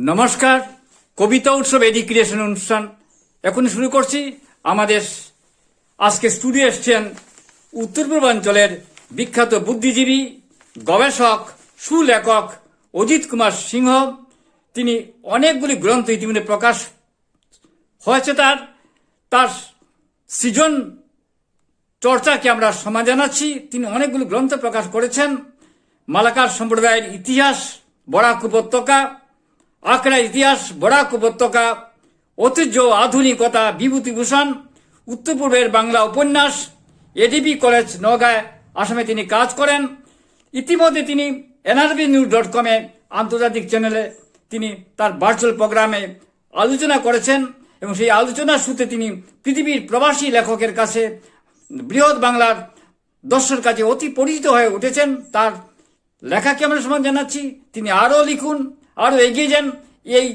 নমস্কার, কবিতা উৎসব এডুকেশন অনুষ্ঠান। এখন শুরু করছি আমাদের, আজকে স্টুডিও এসছেন উত্তর পূর্বাঞ্চলের বিখ্যাত বুদ্ধিজীবী গবেষক, সুলেখক অজিত কুমার সিংহ। তিনি অনেকগুলি গ্রন্থ ইতিমধ্যে প্রকাশ হয়েছে তার। তার সৃজন চর্চাকে আমরা সমাজ জানাচ্ছি। তিনি অনেকগুলি গ্রন্থ প্রকাশ করেছেন। মালাকার সম্প্রদায়ের ইতিহাস, বরাক উপত্যকা আখড়া ইতিহাস, বরাক উপত্যকা, ঐতিহ্য, আধুনিকতা, বিভূতিভূষণ উত্তর পূর্বের বাংলা উপন্যাস, এডিবি কলেজ নগাঁয় আসামে তিনি কাজ করেন। ইতিমধ্যে তিনি এনআরবি নিউজ ডট কমে আন্তর্জাতিক চ্যানেলে তিনি তার ভার্চুয়াল প্রোগ্রামে আলোচনা করেছেন এবং সেই আলোচনার সূত্রে তিনি পৃথিবীর প্রবাসী লেখকের কাছে বৃহৎ বাংলার দর্শকের কাছে অতি পরিচিত হয়ে উঠেছেন। তার লেখাকে আমরা সম্মান জানাচ্ছি? তিনি আরও লিখুন। আরও এগিয়ে যান। এই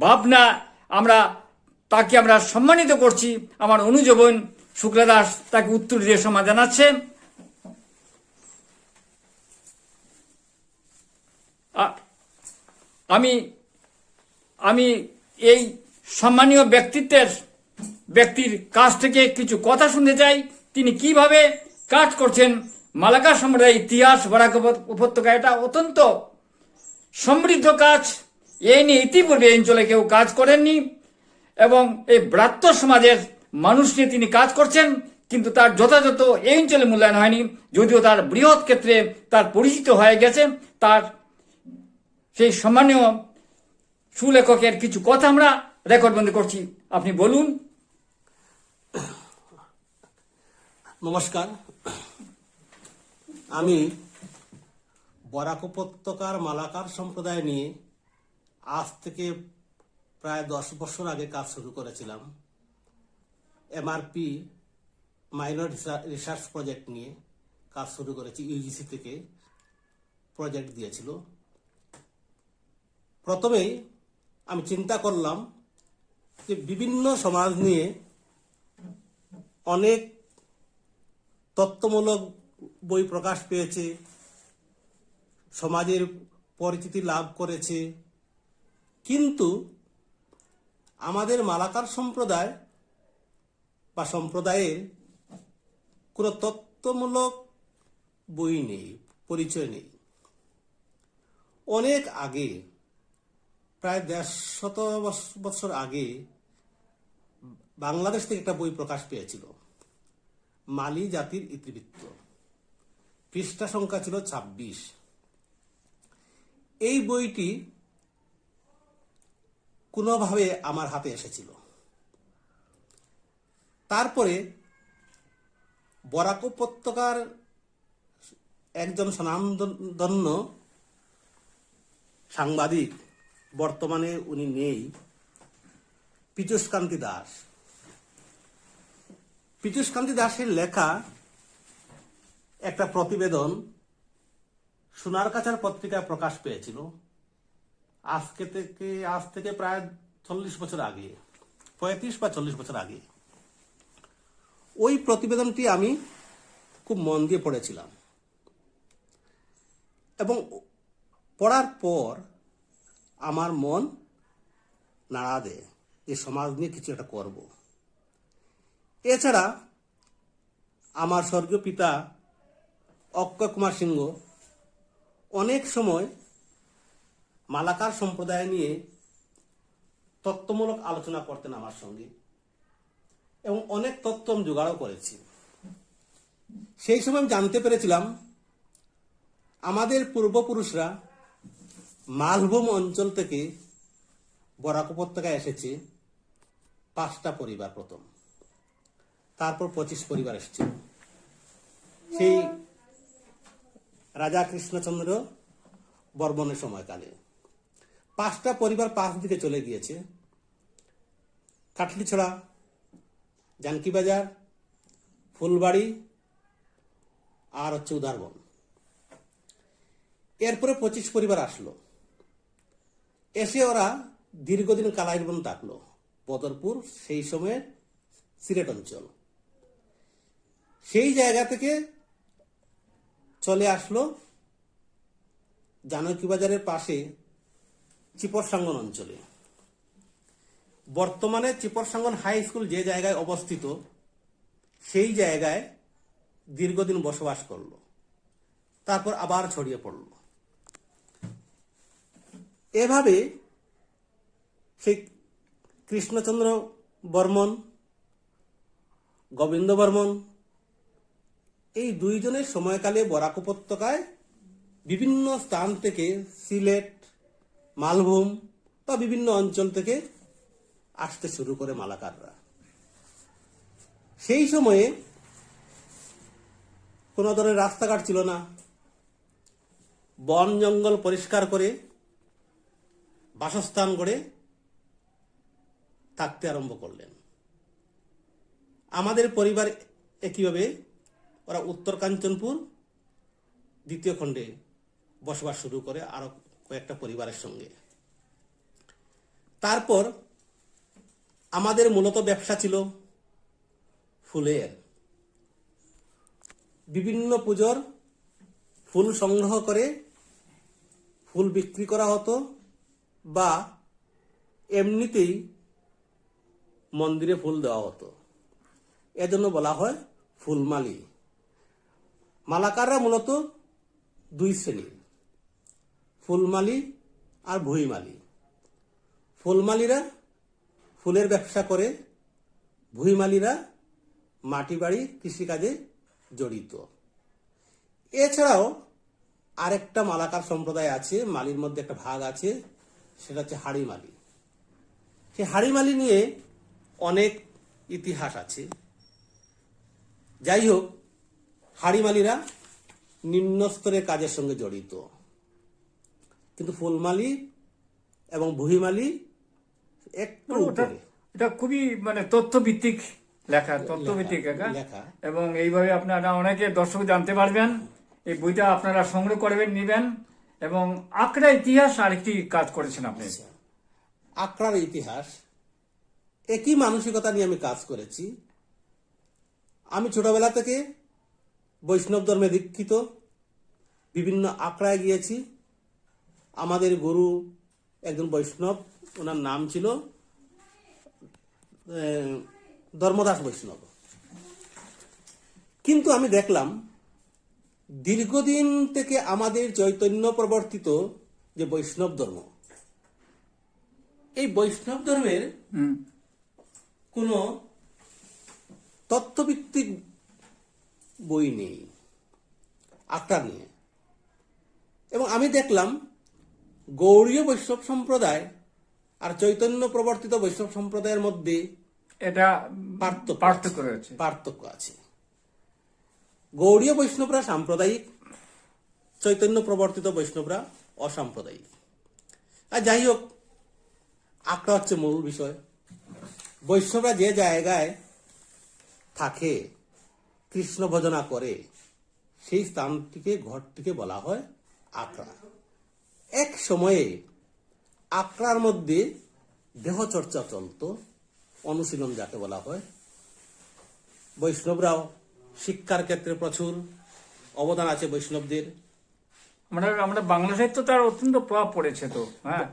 ভাবনা আমরা, তাকে আমরা সম্মানিত করছি। আমার অনুজীবন শুক্লা দাস তাকে উত্তর দিয়ে সম্মান জানাচ্ছে। আমি আমি এই সম্মানীয় ব্যক্তিত্বের, ব্যক্তির কাছ থেকে কিছু কথা শুনতে চাই। তিনি কীভাবে কাজ করছেন? মালাকা সম্প্রদায়ের ইতিহাস, বরাক উপত্যকা, এটা অত্যন্ত সমৃদ্ধ কাজ এই নিয়ে ইতিপূর্বে এই অঞ্চলে কেউ কাজ করেননি, এবং এই ব্রাত্য সমাজের মানুষ নিয়ে তিনি কাজ করছেন, কিন্তু তার যথাযথ এই অঞ্চলে মূল্যায়ন হয়নি, যদিও তার বৃহৎ ক্ষেত্রে তার পরিচিত হয়ে গেছে, তার সেই সম্মানীয় সুলেখকের কিছু কথা আমরা রেকর্ডবন্দি করছি। আপনি বলুন। নমস্কার। আমি বরাক উপত্যকার মালাকার সম্প্রদায় নিয়ে আজ থেকে প্রায় দশ বছর আগে কাজ শুরু করেছিলাম। এমআরপি মাইনর রিসার্চ প্রজেক্ট নিয়ে কাজ শুরু করেছি, ইউজিসি থেকে প্রজেক্ট দিয়েছিল। প্রথমেই আমি চিন্তা করলাম যে বিভিন্ন সমাজ নিয়ে অনেক তত্ত্বমূলক বই প্রকাশ পেয়েছে সমাজের পরিচিতি লাভ করেছে। কিন্তু আমাদের মালাকার সম্প্রদায় বা সম্প্রদায়ের কোনো তত্ত্বমূলক বই নেই, পরিচয় নেই। অনেক আগে, প্রায় দেড় শত বছ- বছর আগে বাংলাদেশ থেকে একটা বই প্রকাশ পেয়েছিল। মালি জাতির ইতিবৃত্ত। পৃষ্ঠা সংখ্যা ছিল ২৬ এই বইটি কোনোভাবে আমার হাতে এসেছিল। তারপরে বরাক উপত্যকার একজন স্বনামধন্য সাংবাদিক, বর্তমানে উনি নেই, পীযুষকান্তি দাস। পীযুষকান্তি দাসের লেখা একটা প্রতিবেদন সোনার কাছার পত্রিকায় প্রকাশ পেয়েছিল। আজকে থেকে, আজ থেকে প্রায় চল্লিশ বছর আগে, পঁয়ত্রিশ বা চল্লিশ বছর আগে। ওই প্রতিবেদনটি আমি খুব মন দিয়ে পড়েছিলাম। এবং পড়ার পর আমার মন নাড়া দেয়, যে সমাজ নিয়ে কিছু একটা করব। এছাড়া আমার স্বর্গীয় পিতা অক্ষয় কুমার সিংহ অনেক সময় মালাকার সম্প্রদায় নিয়ে তত্ত্বমূলক আলোচনা করতেন আমার সঙ্গে এবং অনেক তত্ত্ব আমি জোগাড়ও করেছি। সেই সময় আমি জানতে পেরেছিলাম, আমাদের পূর্বপুরুষরা মালভূম অঞ্চল থেকে বরাক উপত্যকায় এসেছে, পাঁচটা পরিবার প্রথম। তারপর পঁচিশ পরিবার এসেছিল সেই রাজা কৃষ্ণচন্দ্র বর্মনের সময়কালে। পাঁচটা পরিবার পাঁচ দিকে চলে গিয়েছে। কাটলিছড়া জানকি বাজার ফুলবাড়ি আর হচ্ছে উদারবন। এরপরে পঁচিশ পরিবার আসলো। এসে ওরা দীর্ঘদিন কালাইবন থাকল। বদরপুর সেই সময়ের সিলেট অঞ্চল। সেই জায়গা থেকে চলে আসলো জানকী বাজারের পাশে চিপরসাঙ্গন অঞ্চলে। বর্তমানে চিপরসাঙ্গন হাই স্কুল যে জায়গায় অবস্থিত, সেই জায়গায় দীর্ঘদিন বসবাস করল। তারপর আবার ছড়িয়ে পড়ল। এভাবে সেই কৃষ্ণচন্দ্র বর্মন, গোবিন্দ বর্মন এই দুইজনের সময়কালে বরাক উপত্যকায় বিভিন্ন স্থান থেকে সিলেট, মালভূম বা বিভিন্ন অঞ্চল থেকে আসতে শুরু করে মালাকাররা। সেই সময়ে কোনো ধরনের রাস্তাঘাট ছিল না। বন জঙ্গল পরিষ্কার করে, বাসস্থান গড়ে থাকতে আরম্ভ করলেন। আমাদের পরিবার একইভাবে ওরা উত্তর কাঞ্চনপুর দ্বিতীয় খণ্ডে বসবাস শুরু করে আরও কয়েকটা পরিবারের সঙ্গে। তারপর আমাদের মূলত ব্যবসা ছিল ফুলের। বিভিন্ন পুজোর ফুল সংগ্রহ করে ফুল বিক্রি করা হতো বা এমনিতেই মন্দিরে ফুল দেওয়া হতো। এজন্য বলা হয় ফুলমালি। মালাকাররা মূলত দুই শ্রেণির ফুলমালি আর ভুইমালি। ফুলমালিরা ফুলের ব্যবসা করে, ভুইমালিরা মাটি বাড়ি কৃষিকাজে জড়িত। এছাড়াও আরেকটা মালাকার সম্প্রদায় আছে, মালির মধ্যে একটা ভাগ আছে, সেটা হচ্ছে হাড়িমালি। সেই হাড়িমালি নিয়ে অনেক ইতিহাস আছে। যাই হোক হাড়িমালিরা নিম্ন স্তরের কাজের সঙ্গে জড়িত। কিন্তু ফুলমালি এবং ভুহিমালি একটু ওটা এটা খুবই মানে তথ্যভিত্তিক লেখা তথ্যভিত্তিক লেখা। লেখা। এবং এইভাবে আপনারা অনেকে দর্শক জানতে পারবেন এই বইটা আপনারা সংগ্রহ করবেন নিবেন এবং আঁকড়া ইতিহাস আরেকটি কাজ করেছেন আপনি। আকড়ার ইতিহাস একই মানসিকতা নিয়ে আমি কাজ করেছি। আমি ছোটবেলা থেকে বৈষ্ণব ধর্মে দীক্ষিত বিভিন্ন আখড়ায় গিয়েছি। আমাদের গুরু একজন বৈষ্ণব ওনার নাম ছিল ধর্মদাস বৈষ্ণব। কিন্তু আমি দেখলাম দীর্ঘদিন থেকে আমাদের চৈতন্য প্রবর্তিত যে বৈষ্ণব ধর্ম এই বৈষ্ণব ধর্মের কোনো তত্ত্বভিত্তিক বই নেই আক্রার নিয়ে। এবং আমি দেখলাম গৌড়ীয় বৈষ্ণব সম্প্রদায় আর চৈতন্য প্রবর্তিত বৈষ্ণব সম্প্রদায়ের মধ্যে এটা পার্থক্য পার্থক্য রয়েছে। পার্থক্য আছে। গৌড়ীয় বৈষ্ণবরা সাম্প্রদায়িক চৈতন্য প্রবর্তিত বৈষ্ণবরা অসাম্প্রদায়িক। আর যাই হোক আঁকড়া হচ্ছে মূল বিষয়। বৈষ্ণবরা যে জায়গায় থাকে কৃষ্ণ ভজনা করে সেই স্থানটিকে ঘরটিকে বলা হয় আঁকড়া। এক সময়ে আঁকড়ার মধ্যে দেহচর্চা চলত অনুশীলন যাকে বলা হয়। বৈষ্ণবরাও শিক্ষার ক্ষেত্রে প্রচুর অবদান আছে বৈষ্ণবদের। আমরা আমরা বাংলা সাহিত্য তার অত্যন্ত প্রভাব পড়েছে তো হ্যাঁ।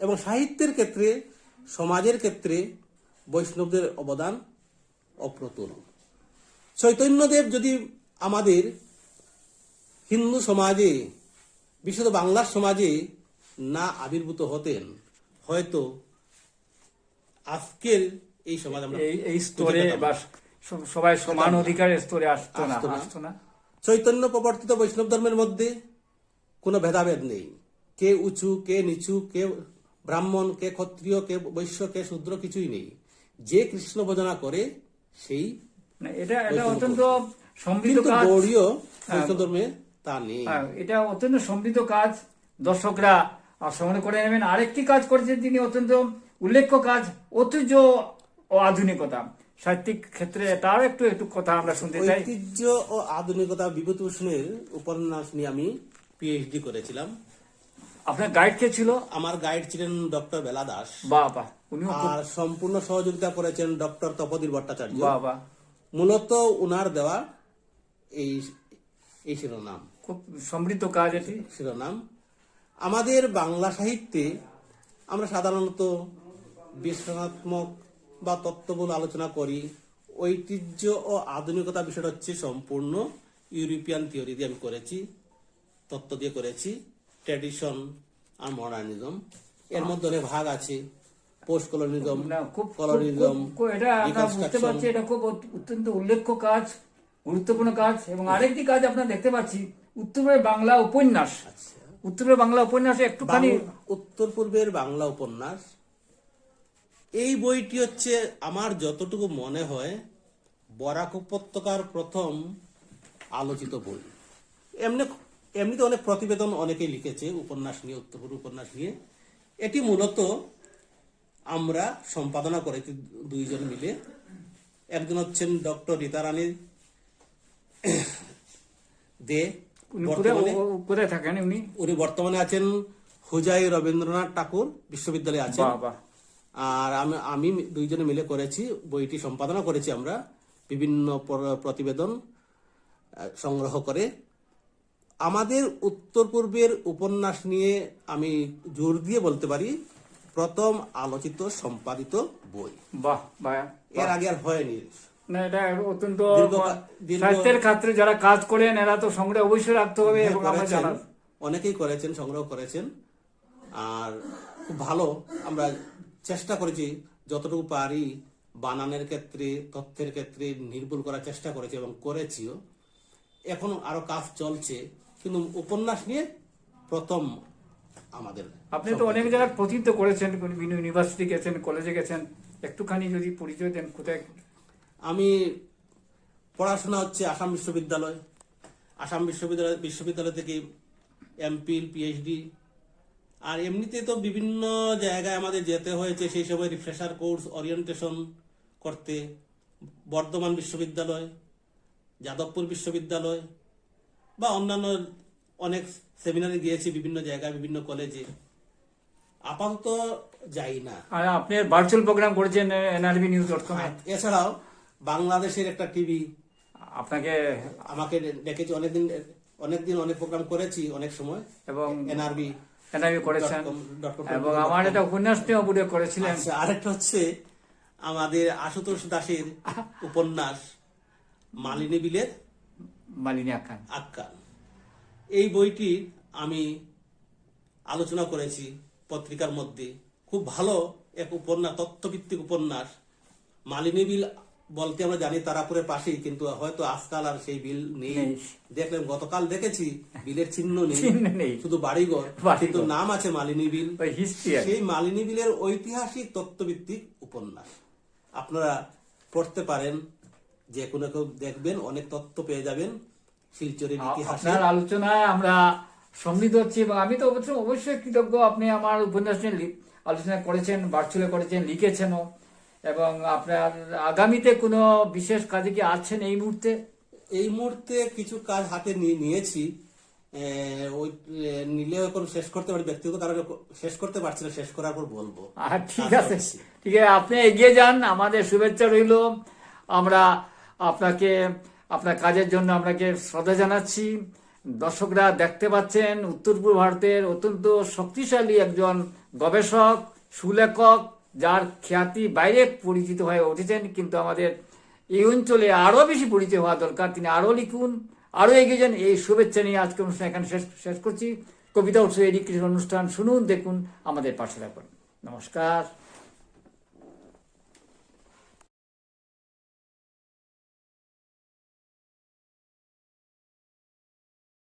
এবং সাহিত্যের ক্ষেত্রে সমাজের ক্ষেত্রে বৈষ্ণবদের অবদান অপ্রতুল। চৈতন্যদেব যদি আমাদের হিন্দু সমাজে বিশেষত বাংলার সমাজে না আবির্ভূত হতেন হয়তো আজকের এই সমাজ আমরা এই এই স্তরে বা সবাই সমান অধিকারের স্তরে আসতো না। আসতো না। চৈতন্য প্রবর্তিত বৈষ্ণব ধর্মের মধ্যে কোনো ভেদাভেদ নেই। কে উঁচু কে নিচু কে ব্রাহ্মণ কে ক্ষত্রিয় কে বৈশ্য কে শূদ্র কিছুই নেই। যে কৃষ্ণ ভজনা করে সেই এটা এটা অত্যন্ত সমৃদ্ধ কাজ। গৌড়ীয় ধর্মে তা নেই। হ্যাঁ, এটা অত্যন্ত সমৃদ্ধ কাজ। দর্শকরা সংগ্রহ করে নেবেন। আরেকটি কাজ করেছেন তিনি অত্যন্ত উল্লেখ্য কাজ ঐতিহ্য ও আধুনিকতা। সাহিত্যিক ক্ষেত্রে তারও একটু একটু কথা আমরা শুনতে চাই। ঐতিহ্য ও আধুনিকতা বিভূতিভূষণের উপন্যাস নিয়ে আমি পিএইচডি করেছিলাম। আপনার গাইড কে ছিল? আমার গাইড ছিলেন ডক্টর বেলা দাস। বাবা আর সম্পূর্ণ সহযোগিতা করেছেন ডক্টর তপদীর ভট্টাচার্য। বাবা মূলত উনার দেওয়া এই এই শিরোনাম। খুব সমৃদ্ধ কাজ এটি। শিরোনাম। আমাদের বাংলা সাহিত্যে আমরা সাধারণত বিশ্লেষণাত্মক বা তত্ত্ববল আলোচনা করি। ঐতিহ্য ও আধুনিকতা বিষয়টা হচ্ছে সম্পূর্ণ ইউরোপিয়ান থিওরি দিয়ে আমি করেছি তত্ত্ব দিয়ে করেছি ট্র্যাডিশন আর মডার্নিজম। এর মধ্যে অনেক ভাগ আছে। পোস্ট কলোনিজম খুব কলোনিজম এটা আমরা বুঝতে পারছি এটা খুব অত্যন্ত উল্লেখ্য কাজ গুরুত্বপূর্ণ কাজ এবং আরেকটি কাজ আপনারা দেখতে পাচ্ছি উত্তরের বাংলা উপন্যাস। উত্তরের বাংলা উপন্যাসে একটুখানি উত্তর পূর্বের বাংলা উপন্যাস। এই বইটি হচ্ছে আমার যতটুকু মনে হয় বরাক উপত্যকার প্রথম আলোচিত বই। এমনি এমনিতে অনেক প্রতিবেদন অনেকেই লিখেছে উপন্যাস নিয়ে উত্তর উপন্যাস নিয়ে। এটি মূলত আমরা সম্পাদনা করেছি দুইজন মিলে। একজন হচ্ছেন ডক্টর রীতারানী দে। উনি কোথায়- থাকেন উনি? উনি বর্তমানে আছেন হুজাই রবীন্দ্রনাথ ঠাকুর বিশ্ববিদ্যালয়ে আছেন। আর আমি আমি দুইজনে মিলে করেছি বইটি সম্পাদনা করেছি আমরা। বিভিন্ন প্রতিবেদন সংগ্রহ করে। আমাদের উত্তর পূর্বের উপন্যাস নিয়ে আমি জোর দিয়ে বলতে পারি। প্রথম আলোচিত সম্পাদিত বই। বাহ বাহ এর আগে আর হয়নি। না এটা অত্যন্ত দীর্ঘ- দীর্ঘ- সাহিত্যের ক্ষেত্রে যারা কাজ করেন এরা তো সংগ্রহ অবশ্যই রাখতে হবে এবং আমরা করেছেন, অনেকেই করেছেন সংগ্রহ করেছেন। আর খুব ভালো আমরা চেষ্টা করেছি যতটুকু পারি বানানের ক্ষেত্রে তথ্যের ক্ষেত্রে নির্ভুল করার চেষ্টা করেছি এবং করেছিও। এখন আরও কাজ চলছে। কিন্তু উপন্যাস নিয়ে প্রথম আমাদের আপনি তো অনেক জায়গায় প্রতিনিধিত্ব করেছেন বিভিন্ন ইউনিভার্সিটি গেছেন কলেজে গেছেন একটুখানি যদি পরিচয় দেন কোথায়? আমি পড়াশোনা হচ্ছে আসাম বিশ্ববিদ্যালয়। আসাম বিশ্ববিদ্যালয় বিশ্ববিদ্যালয় থেকে এমপিল পিএইচডি আর এমনিতে তো বিভিন্ন জায়গায় আমাদের যেতে হয়েছে সেই সময় রিফ্রেশার কোর্স ওরিয়েন্টেশন করতে। বর্ধমান বিশ্ববিদ্যালয় যাদবপুর বিশ্ববিদ্যালয় বা অন্যান্য অনেক সেমিনারে গিয়েছি বিভিন্ন জায়গায় বিভিন্ন কলেজে আপাতত যাই না। আর আপনি ভার্চুয়াল প্রোগ্রাম করেছেন এনআরবি নিউজ ডট কমে এছাড়াও বাংলাদেশের একটা টিভি আপনাকে আমাকে ডেকেছে অনেকদিন অনেকদিন অনেক প্রোগ্রাম করেছি অনেক সময়। এবং এনআরবি এনআরবি করেছেন। এবং আমার একটা উপন্যাস নিয়ে বোধ করেছিলেন। আচ্ছা আরেকটা হচ্ছে আমাদের আশুতোষ দাসের উপন্যাস মালিনী বিলের মালিনী আখ্যান আখ্যান এই বইটি আমি আলোচনা করেছি পত্রিকার মধ্যে। খুব ভালো এক উপন্যাস তথ্যভিত্তিক উপন্যাস। মালিনী বিল বলতে আমরা জানি তারাপুরের পাশেই কিন্তু হয়তো আজকাল আর সেই বিল নেই। দেখলেন গতকাল দেখেছি বিলের চিহ্ন নেই। শুধু বাড়িঘর। কিন্তু নাম আছে মালিনী বিল। সেই মালিনী বিলের ঐতিহাসিক তত্ত্বভিত্তিক উপন্যাস। আপনারা পড়তে পারেন যে কোনো কেউ দেখবেন অনেক তথ্য পেয়ে যাবেন। শিলচরের ইতিহাসে। আপনার আলোচনায় আমরা সমৃদ্ধ হচ্ছি এবং আমি তো অবশ্যই অবশ্যই কৃতজ্ঞ। আপনি আমার উপন্যাস নিয়ে আলোচনা করেছেন ভার্চুয়ালে করেছেন লিখেছেনও। এবং আপনার আগামীতে কোনো বিশেষ কাজে কি আছেন এই মুহূর্তে? এই মুহূর্তে কিছু কাজ হাতে নিয়ে নিয়েছি। ওই নিলে এখন শেষ করতে পারি ব্যক্তিগত কারণে শেষ করতে পারছি না শেষ করার পর বলব। আর ঠিক আছে। ঠিক আছে আপনি এগিয়ে যান। আমাদের শুভেচ্ছা রইল। আমরা আপনাকে আপনার কাজের জন্য আপনাকে শ্রদ্ধা জানাচ্ছি। দর্শকরা দেখতে পাচ্ছেন উত্তর পূর্ব ভারতের অত্যন্ত শক্তিশালী একজন গবেষক, সুলেখক, যার খ্যাতি বাইরে পরিচিত হয়ে উঠেছেন, কিন্তু আমাদের এই অঞ্চলে আরও বেশি পরিচয় হওয়া দরকার। তিনি আরও লিখুন, আরও এগিয়ে যান। এই শুভেচ্ছা নিয়ে আজকে অনুষ্ঠান এখানে শেষ শেষ করছি। কবিতা উৎসব এডুকেশন অনুষ্ঠান শুনুন, দেখুন, আমাদের পাশে রাখুন নমস্কার।